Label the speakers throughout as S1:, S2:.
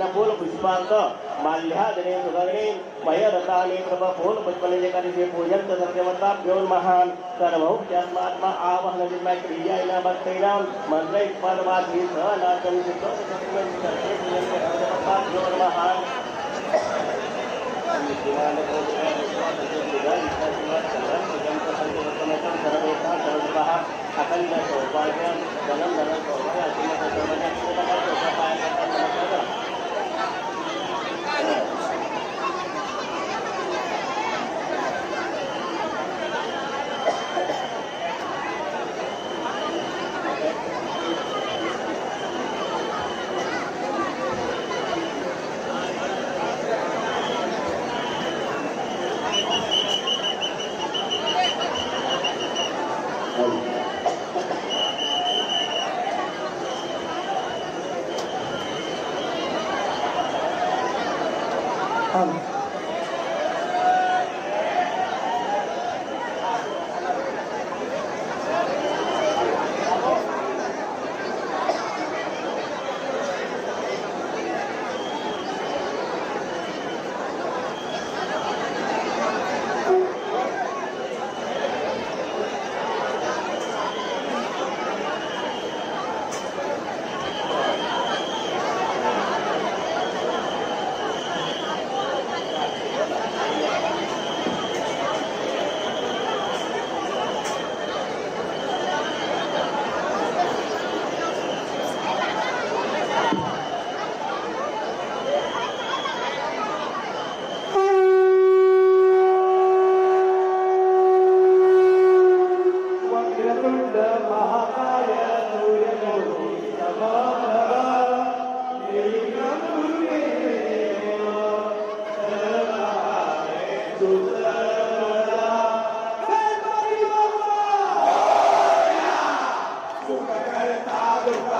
S1: माल्या दिने पुष्पले जे जे करी पूजन अन्नपूर्णपुष्पाङ्क माल्यादनेन सुगरणेन मयरतानेकपूर्णपुष्पलेकरिषे पूजन्त सर्वदेवताभ्यो नमः सर्वौत्यात्मात्मा आवहनजिन्मा क्रियाय न परमा जी स ना नाकं सर्वदेवताभ्यो नमः सर्वोत्ता महान अखंड सौभाग्य बलम धनं Thank you.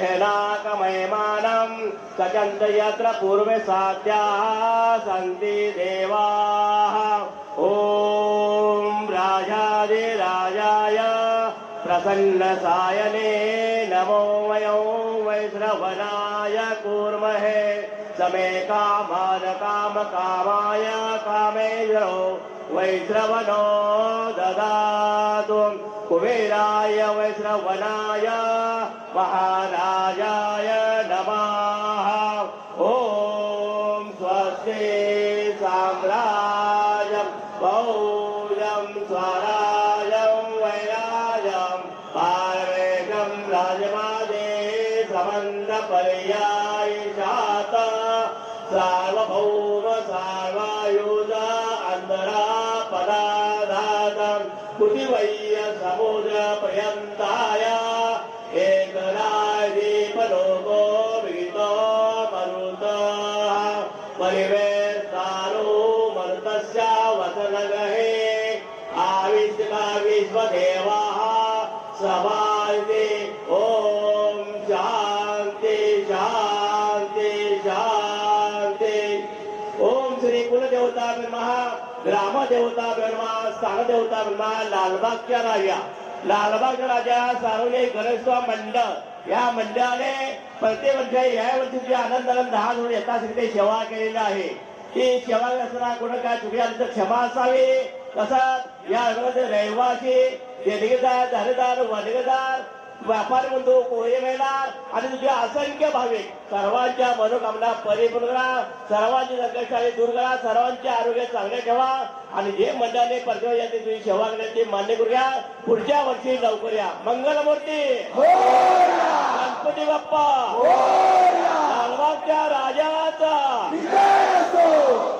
S1: गहनाकमयमानं सचन्त यत्र पूर्वे देवा सन्ति देवाः नमो वयो वैश्रवनाय कूर्महे समे काम कामाय कामेन्द्रो वैश्रवनो ददातु कुबेराय वैष्णवनाय महानाय कुटिवय्य समुद्रपर्यन्ताय एकराजीपलोको विहितो मरुतः परिवेष्टारो मरुतस्य वसनगहे आविष्का विश्वदेवाः सभाति ॐ शान्ति शान्ति शान्ति ॐ श्री कुलदेवता नमः ग्रामदेवता ब्रह्मा सारदेवता ब्रह्मा लालबागच्या राजा लालबाग राजा सार्वजनिक गणेशवा मंडळ या मंडळाने प्रत्येक वर्षी या वर्षी आनंद आनंद दहा होऊन येतात ते सेवा केलेला आहे की सेवा असताना कोण काय चुकी क्षमा असावी तसंच या रहिवासी देणगीदार दरदार वर्गदार व्यापारी बंधू कोहे आणि तुझे असंख्य भाविक सर्वांच्या मनोकामना परिपूर्ण करा सर्वांची रंगशाळी दूर करा सर्वांचे आरोग्य चांगले ठेवा आणि जे मंडळाने परदेव यांची तुम्ही सेवा करण्याची मान्य करूया पुढच्या वर्षी लवकर या मंगलमूर्ती गणपती बाप्पा लालबागच्या
S2: हो राजाचा